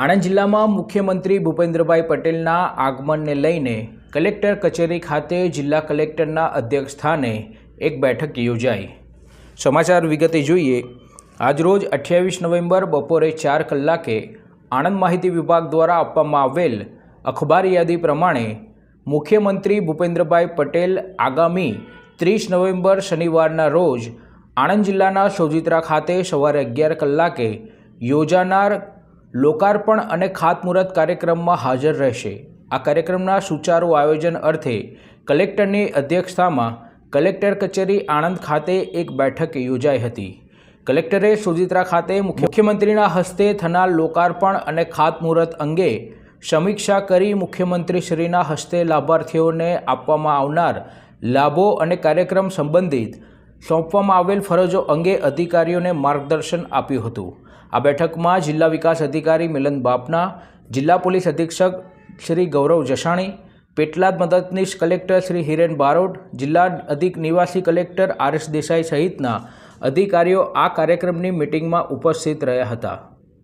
આણંદ જિલ્લામાં મુખ્યમંત્રી ભૂપેન્દ્રભાઈ પટેલના આગમનને લઈને કલેક્ટર કચેરી ખાતે જિલ્લા કલેક્ટરના અધ્યક્ષસ્થાને એક બેઠક યોજાઈ. સમાચાર વિગતે જોઈએ, આજરોજ અઠ્યાવીસ નવેમ્બર બપોરે ચાર કલાકે આણંદ માહિતી વિભાગ દ્વારા આપવામાં આવેલ અખબાર યાદી પ્રમાણે મુખ્યમંત્રી ભૂપેન્દ્રભાઈ પટેલ આગામી ત્રીસ નવેમ્બર શનિવારના રોજ આણંદ જિલ્લાના સોજિત્રા ખાતે સવારે અગિયાર કલાકે યોજાનાર લોકાર્પણ અને ખાતમુહૂર્ત કાર્યક્રમમાં હાજર રહેશે. આ કાર્યક્રમના સુચારુ આયોજન અર્થે કલેક્ટરની અધ્યક્ષતામાં કલેક્ટર કચેરી આણંદ ખાતે એક બેઠક યોજાઈ હતી. કલેક્ટરે સુજિત્રા ખાતે મુખ્યમંત્રીના હસ્તે થનાર લોકાર્પણ અને ખાતમુહૂર્ત અંગે સમીક્ષા કરી મુખ્યમંત્રીશ્રીના હસ્તે લાભાર્થીઓને આપવામાં આવનાર લાભો અને કાર્યક્રમ સંબંધિત સોંપવામાં આવેલ ફરજો અંગે અધિકારીઓને માર્ગદર્શન આપ્યું હતું. આ બેઠકમાં જિલ્લા વિકાસ અધિકારી મિલન બાપના, જિલ્લા પોલીસ અધિક્ષક શ્રી ગૌરવ જસાણી, પેટલાદ મદદનીશ કલેક્ટર શ્રી હિરેન બારોટ, જિલ્લા અધિક નિવાસી કલેક્ટર આર એસ દેસાઈ સહિતના અધિકારીઓ આ કાર્યક્રમની મિટિંગમાં ઉપસ્થિત રહ્યા હતા.